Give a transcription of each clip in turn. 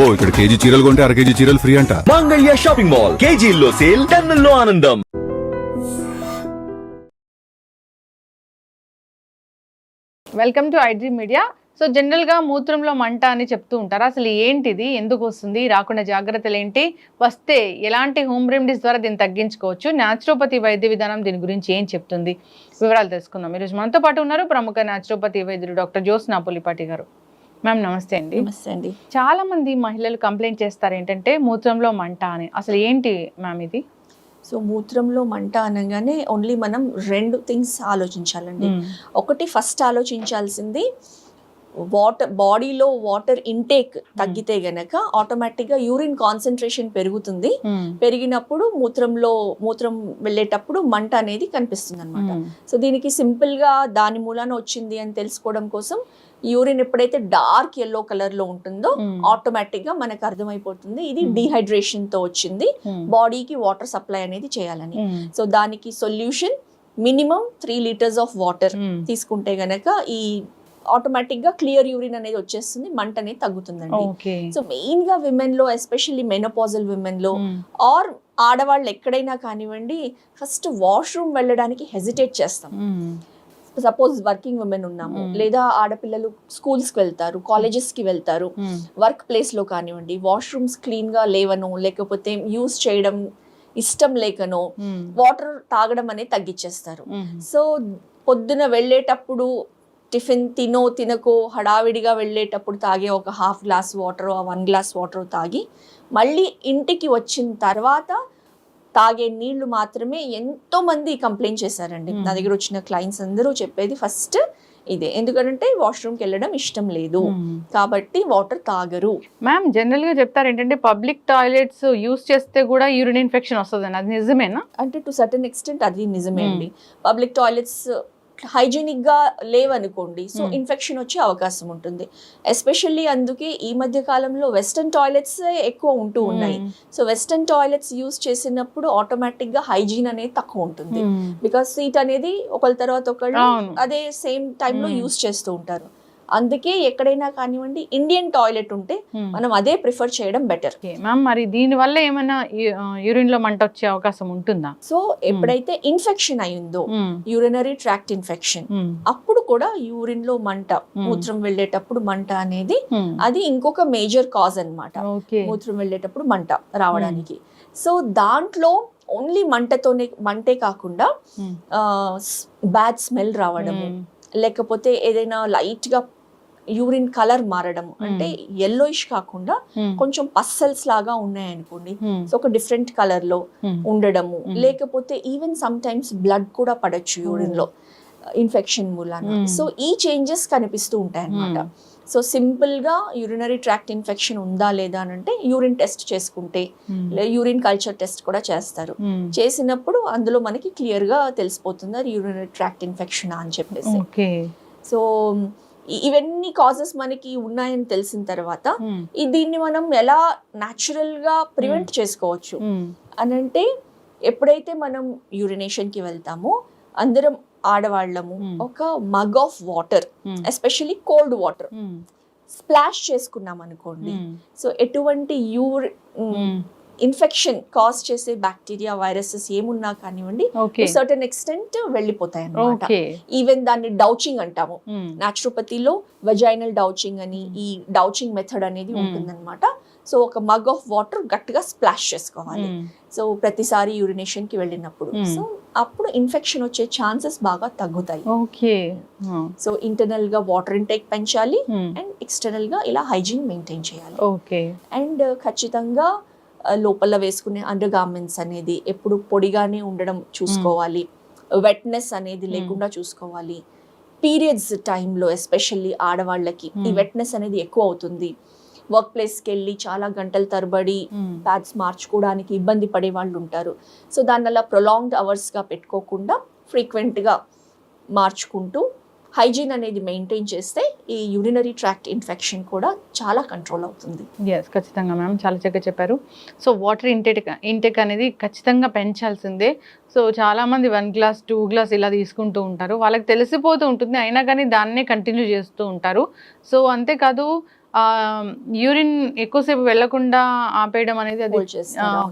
అబ్బో ఇక్కడ కేజీ చీరలు కొంటే అర కేజీ చీరలు ఫ్రీ అంట. మంగళ్య షాపింగ్ మాల్ కేజీల్లో సేల్ టన్నుల్లో ఆనందం. Welcome to iDream media so జనరల్గా మూత్రంలో మంట అని చెప్తూ ఉంటారు. అసలు ఏంటిది? ఎందుకు వస్తుంది? రాకుండా జాగ్రత్తలు ఏంటి? వస్తే ఎలాంటి హోమ్ రెమెడీస్ ద్వారా దీన్ని తగ్గించుకోవచ్చు? న్యాచురోపతి వైద్య విధానం దీని గురించి ఏం చెప్తుంది? వివరాలు తెలుసుకుందాం. ఈరోజు మనతో పాటు ఉన్నారు ప్రముఖ న్యాచురోపతి వైద్యుడు డాక్టర్ జ్యోత్స్నా పులిపాటి గారు. మ్యామ్ నమస్తే అండి. నమస్తే అండి. చాలా మంది మహిళలు కంప్లైంట్ చేస్తారు ఏంటంటే మూత్రంలో మంట అని. అసలు ఏంటి మ్యామ్ ఇది? సో మూత్రంలో మంట అనగానే ఓన్లీ మనం రెండు థింగ్స్ ఆలోచించాలండి. ఒకటి ఫస్ట్ ఆలోచించాల్సింది వాటర్ బాడీలో వాటర్ ఇంటేక్ తగ్గితే గనక ఆటోమేటిక్గా యూరిన్ కాన్సన్ట్రేషన్ పెరుగుతుంది. పెరిగినప్పుడు మూత్రంలో మూత్రం వెళ్ళేటప్పుడు మంట అనేది కనిపిస్తుంది అనమాట సో దీనికి సింపుల్గా దాని మూలాన వచ్చింది అని తెలుసుకోవడం కోసం యూరిన్ ఎప్పుడైతే డార్క్ ఎల్లో కలర్లో ఉంటుందో ఆటోమేటిక్గా మనకు అర్థమైపోతుంది. ఇది డిహైడ్రేషన్తో వచ్చింది. బాడీకి వాటర్ సప్లై అనేది చేయాలని. సో దానికి solution minimum three litres of water తీసుకుంటే గనక ఈ ఆటోమేటిక్గా క్లియర్ యూరిన్ అనేది వచ్చేస్తుంది మంట అనేది తగ్గుతుందండి. సో మెయిన్గా విమెన్లో ఎస్పెషల్లీ మెనోపాజల్ విమెన్లో ఆర్ ఆడవాళ్ళు ఎక్కడైనా కానివ్వండి ఫస్ట్ వాష్రూమ్ వెళ్ళడానికి హెజిటేట్ చేస్తాం. సపోజ్ వర్కింగ్ ఉమెన్ ఉన్నాము. Mm. లేదా ఆడపిల్లలు స్కూల్స్కి వెళ్తారు కాలేజెస్కి వెళ్తారు. వర్క్ ప్లేస్లో కానివ్వండి వాష్రూమ్స్ క్లీన్గా లేవనో లేకపోతే యూస్ చేయడం ఇష్టం లేకనో వాటర్ తాగడం అనేది తగ్గించేస్తారు సో పొద్దున వెళ్ళేటప్పుడు టిఫిన్ తినో తినకో హడావిడిగా వెళ్ళేటప్పుడు తాగే ఒక half glass water one glass water తాగి మళ్ళీ ఇంటికి వచ్చిన తర్వాత తాగే నీళ్ళు మాత్రమే ఎంతో మంది కంప్లైంట్ చేశారండి. నా దగ్గర వచ్చిన క్లయింట్స్ అందరూ చెప్పేది ఫస్ట్ ఇదే. ఎందుకంటే వాష్రూమ్కి వెళ్ళడం ఇష్టం లేదు. కాబట్టి వాటర్ తాగరు. మ్యామ్ జనరల్గా చెప్తారు ఏంటంటే పబ్లిక్ టాయిలెట్స్ యూస్ చేస్తే కూడా యూరిన్ ఇన్ఫెక్షన్ వస్తుంది అది నిజమేనా? అంటే టు సర్టన్ ఎక్స్టెంట్ అది నిజమే అండి. పబ్లిక్ టాయిలెట్స్ హైజీనిక్గా లేవనుకోండి సో Hmm. ఇన్ఫెక్షన్ వచ్చే అవకాశం ఉంటుంది ఎస్పెషల్లీ అందుకే ఈ మధ్య కాలంలో వెస్టర్న్ టాయిలెట్స్ ఎక్కువ ఉంటూ ఉన్నాయి సో వెస్టర్న్ టాయిలెట్స్ యూస్ చేసినప్పుడు ఆటోమేటిక్గా హైజీన్ అనేది తక్కువ ఉంటుంది బికాస్ సీట్ అనేది ఒకళ్ళ తర్వాత ఒకళ్ళు. అదే సేమ్ టైంలో Hmm. యూస్ చేస్తూ ఉంటారు అందుకే ఎక్కడైనా కానివ్వండి ఇండియన్ టాయిలెట్ ఉంటే మనం అదే ప్రిఫర్ చేయడం బెటర్ మ్యామ్ మరి దీని వల్ల ఏమైనా యూరిన్లో మంట వచ్చే అవకాశం ఉంటుందా? సో ఎప్పుడైతే ఇన్ఫెక్షన్ అయిందో యూరినరీ ట్రాక్ట్ ఇన్ఫెక్షన్ అప్పుడు కూడా యూరిన్లో మంట మూత్రం వెళ్ళేటప్పుడు మంట అనేది అది ఇంకొక మేజర్ కాజ్ అన్నమాట. ఓకే మూత్రం వెళ్ళేటప్పుడు మంట రావడానికి. సో దాంట్లో ఓన్లీ మంటతోనే మంటే కాకుండా బ్యాడ్ స్మెల్ రావడము. లేకపోతే ఏదైనా లైట్గా యూరిన్ కలర్ మారడం అంటే ఎల్లోయిష్ కాకుండా కొంచెం పస్సల్స్ లాగా ఉన్నాయనుకోండి. సో ఒక డిఫరెంట్ కలర్లో ఉండడము. Hmm. లేకపోతే ఈవెన్ సమ్ టైమ్స్ బ్లడ్ కూడా పడచ్చు యూరిన్లో ఇన్ఫెక్షన్ మూలాన Hmm. సో ఈ చేంజెస్ కనిపిస్తూ ఉంటాయి అన్నమాట సో సింపుల్గా యూరినరీ ట్రాక్ట్ ఇన్ఫెక్షన్ ఉందా లేదా అని అంటే యూరిన్ టెస్ట్ చేసుకుంటే యూరిన్ కల్చర్ టెస్ట్ కూడా చేస్తారు. చేసినప్పుడు అందులో మనకి క్లియర్గా తెలిసిపోతుంది అది యూరినరీ ట్రాక్ట్ ఇన్ఫెక్షన్ అని చెప్పేసి. సో ఇవన్నీ కాజెస్ మనకి ఉన్నాయని తెలిసిన తర్వాత ఈ దీన్ని మనం ఎలా న్యాచురల్గా ప్రివెంట్ చేసుకోవచ్చు? అని అంటే ఎప్పుడైతే మనం యూరినేషన్కి వెళ్తామో అందరం ఆడవాళ్ళము Hmm. ఒక mug of water especially cold water splash చేసుకున్నాం అనుకోండి సో ఎటువంటి యూర్ ఇన్ఫెక్షన్ కాజ్ చేసే బ్యాక్టీరియా వైరసెస్ ఏమున్నా కానివ్వండి సర్టన్ ఎక్స్టెంట్ వెళ్ళిపోతాయి అన్నమాట ఓకే ఈవెన్ దాన్ని డౌచింగ్ అంటాము. నాచురోపతిలో వజైనల్ డౌచింగ్ అని ఈ డౌచింగ్ మెథడ్ అనేది Hmm. ఉంటుందన్నమాట. సో ఒక మగ్ ఆఫ్ వాటర్ గట్టిగా స్ప్లాష్ చేసుకోవాలి. సో ప్రతిసారి యూరినేషన్కి వెళ్ళినప్పుడు. Hmm. సో అప్పుడు ఇన్ఫెక్షన్ వచ్చే ఛాన్సెస్ బాగా తగ్గుతాయి. ఓకే సో ఇంటర్నల్గా వాటర్ ఇంటేక్ పెంచాలి అండ్ ఎక్స్టర్నల్గా ఇలా హైజీన్ మెయింటైన్ చేయాలి. ఓకే అండ్ ఖచ్చితంగా ఆ, లోపల వేసుకునే అండర్ గార్మెంట్స్ అనేది ఎప్పుడు పొడిగానే ఉండడం చూసుకోవాలి. వెట్నెస్ అనేది. లేకుండా చూసుకోవాలి. పీరియడ్స్ టైంలో ఎస్పెషల్లీ ఆడవాళ్ళకి ఈ. వెట్నెస్ అనేది ఎక్కువ అవుతుంది. వర్క్ ప్లేస్కి వెళ్ళి చాలా గంటల తరబడి ప్యాడ్స్ మార్చుకోవడానికి ఇబ్బంది పడే వాళ్ళు ఉంటారు. సో దానివల్ల ప్రొలాంగ్డ్ అవర్స్గా పెట్టుకోకుండా ఫ్రీక్వెంట్గా మార్చుకుంటూ హైజీన్ అనేది మెయింటైన్ చేస్తే ఈ యూరినరీ ట్రాక్ట్ ఇన్ఫెక్షన్ కూడా చాలా కంట్రోల్ అవుతుంది. ఎస్ ఖచ్చితంగా మ్యామ్ చాలా చక్కగా చెప్పారు. సో వాటర్ ఇంటేక్ ఇంటేక్ అనేది ఖచ్చితంగా పెంచాల్సిందే. సో చాలామంది వన్ గ్లాస్ టూ గ్లాస్ ఇలా తీసుకుంటూ ఉంటారు. వాళ్ళకి తెలిసిపోతూ ఉంటుంది. అయినా కానీ దాన్నే కంటిన్యూ చేస్తూ ఉంటారు. సో అంతేకాదు యూరిన్ ఎక్కువసేపు వెళ్ళకుండా ఆపేయడం అనేది అది.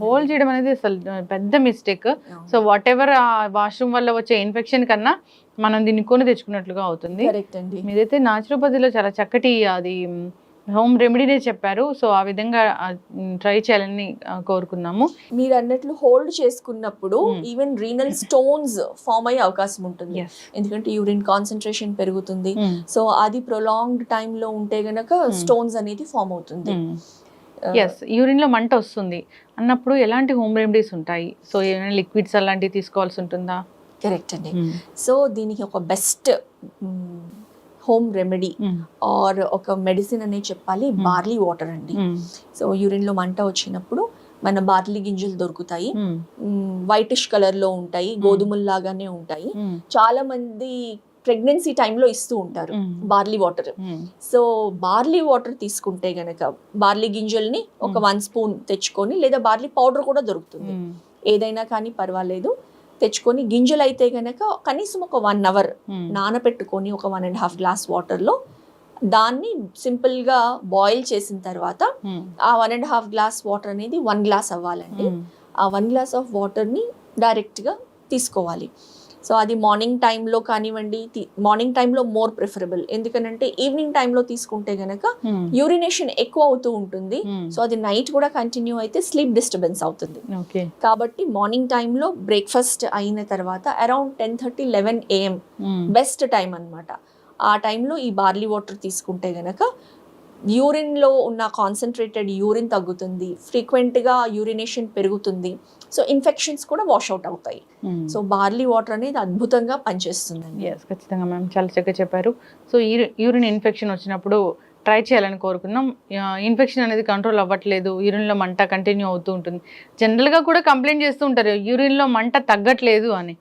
హోల్డ్ చేయడం అనేది అసలు పెద్ద మిస్టేక్ సో వాట్ ఎవర్ ఆ వాష్రూమ్ వల్ల వచ్చే ఇన్ఫెక్షన్ కన్నా మనం దీన్ని కొని తెచ్చుకున్నట్లుగా అవుతుంది. మీరైతే నాచురోపతిలో చాలా చక్కటి అది హోమ్ రెమెడీనే చెప్పారు. సో ఆ విధంగా ట్రై చేయాలని కోరుకున్నాము. మీరు అన్నట్లు హోల్డ్ చేసుకున్నప్పుడు Hmm. Even renal stones form అయ్యే అవకాశం ఉంటుంది. ఎందుకంటే యూరిన్ కాన్సన్ట్రేషన్ పెరుగుతుంది. సో అది ప్రొలాంగ్డ్లో ఉంటే గనక స్టోన్స్ అనేది ఫామ్ అవుతుంది. Uh, ఎస్ యూరిన్లో మంట వస్తుంది. అన్నప్పుడు ఎలాంటి హోమ్ రెమెడీస్ ఉంటాయి? సో ఏమైనా లిక్విడ్స్ అలాంటివి తీసుకోవాల్సి ఉంటుందా? కరెక్ట్ అండి. సో దీనికి ఒక బెస్ట్ హోమ్ రెమెడీ ఆర్ ఒక మెడిసిన్ అనే చెప్పాలి. బార్లీ వాటర్ అండి. సో యూరిన్లో మంట వచ్చినప్పుడు మన బార్లీ గింజలు దొరుకుతాయి. వైటిష్ కలర్లో ఉంటాయి గోధుమల్లాగానే ఉంటాయి. చాలా మంది ప్రెగ్నెన్సీ టైంలో ఇస్తూ ఉంటారు barley water. So barley water తీసుకుంటే గనక బార్లీ గింజల్ని ఒక. వన్ స్పూన్ తెచ్చుకొని లేదా బార్లీ పౌడర్ కూడా దొరుకుతుంది. ఏదైనా కానీ పర్వాలేదు. తెచ్చుకొని గింజలు అయితే గనక కనీసం ఒక వన్ అవర్ నానబెట్టుకొని ఒక వన్ అండ్ హాఫ్ గ్లాస్ వాటర్లో దాన్ని సింపుల్గా బాయిల్ చేసిన తర్వాత ఆ one and half glass water అనేది వన్ గ్లాస్ అవ్వాలండి. ఆ వన్ గ్లాస్ ఆఫ్ వాటర్ని డైరెక్ట్గా తీసుకోవాలి. సో అది మార్నింగ్ టైంలో కానివ్వండి మార్నింగ్ టైంలో మోర్ ప్రిఫరబుల్ ఎందుకనంటే ఈవినింగ్ టైంలో తీసుకుంటే గనక యూరినేషన్ ఎక్కువ అవుతూ ఉంటుంది. సో అది నైట్ కూడా కంటిన్యూ అయితే స్లీప్ డిస్టర్బెన్స్ అవుతుంది. ఓకే కాబట్టి మార్నింగ్ టైంలో బ్రేక్ఫాస్ట్ అయిన తర్వాత around ten thirty eleven AM best time అన్నమాట. ఆ టైంలో ఈ బార్లీ వాటర్ తీసుకుంటే గనక యూరిన్లో ఉన్న కాన్సన్ట్రేటెడ్ యూరిన్ తగ్గుతుంది ఫ్రీక్వెంట్గా యూరినేషన్ పెరుగుతుంది. సో ఇన్ఫెక్షన్స్ కూడా వాష్ అవుట్ అవుతాయి. సో బార్లీ వాటర్ అనేది అద్భుతంగా పనిచేస్తుందండి. ఎస్ ఖచ్చితంగా మ్యామ్. చాలా చక్కగా చెప్పారు. సో యూరిన్ ఇన్ఫెక్షన్ వచ్చినప్పుడు ట్రై చేయాలని కోరుకున్నాం ఇన్ఫెక్షన్ అనేది కంట్రోల్ అవ్వట్లేదు యూరిన్లో మంట కంటిన్యూ అవుతూ ఉంటుంది. జనరల్గా కూడా కంప్లైంట్ చేస్తూ ఉంటారు యూరిన్లో మంట తగ్గట్లేదు అని.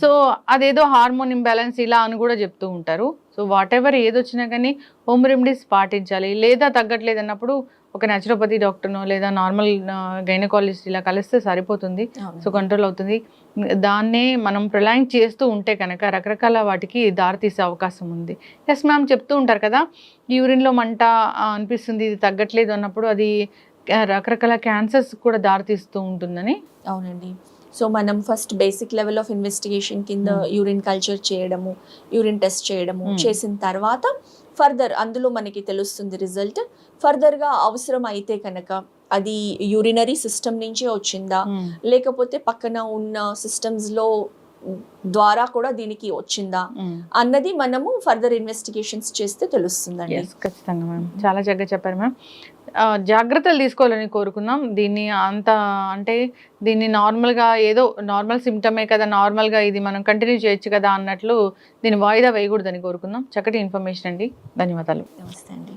సో అదేదో హార్మోన్ ఇంబ్యాలెన్స్ ఇలా అని కూడా చెప్తూ ఉంటారు. సో వాట్ ఎవర్ ఏదొచ్చినా కానీ హోమ్ రెమెడీస్ పాటించాలి. లేదా తగ్గట్లేదు అన్నప్పుడు ఒక న్యాచురోపతి డాక్టర్నో లేదా నార్మల్ గైనకాలజిస్ట్ ఇలా కలిస్తే సరిపోతుంది. సో కంట్రోల్ అవుతుంది. దాన్నే మనం ప్రొలాంగ్ చేస్తూ ఉంటే కనుక రకరకాల వాటికి దారితీసే అవకాశం ఉంది ఎస్ మ్యామ్ చెప్తూ ఉంటారు కదా యూరిన్లో మంట అనిపిస్తుంది ఇది తగ్గట్లేదు అన్నప్పుడు అది రకరకాల క్యాన్సర్స్ కూడా దారితీస్తూ ఉంటుందని అవునండి సో మనం first basic level of investigation కింద Hmm. యూరిన్ కల్చర్ చేయడము యూరిన్ టెస్ట్ చేయడము Hmm. చేసిన తర్వాత ఫర్దర్ అందులో మనకి తెలుస్తుంది రిజల్ట్ ఫర్దర్గా అవసరం అయితే కనుక అది యూరినరీ సిస్టమ్ నుంచే వచ్చిందా? లేకపోతే పక్కన ఉన్న సిస్టమ్స్లో ద్వారా కూడా దీనికి వచ్చిందా? అన్నది మనము ఫర్దర్ ఇన్వెస్టిగేషన్స్ చేస్తే తెలుస్తుందండి. ఖచ్చితంగా మ్యామ్ చాలా చక్కగా చెప్పారు మ్యామ్ జాగ్రత్తలు తీసుకోవాలని కోరుకున్నాం. దీన్ని అంత అంటే దీన్ని నార్మల్గా ఏదో నార్మల్ సిమ్టమే కదా నార్మల్గా ఇది మనం కంటిన్యూ చేయొచ్చు కదా అన్నట్లు దీన్ని వాయిదా వేయకూడదని కోరుకుందాం చక్కటి ఇన్ఫర్మేషన్ అండి. ధన్యవాదాలు. నమస్తే అండి.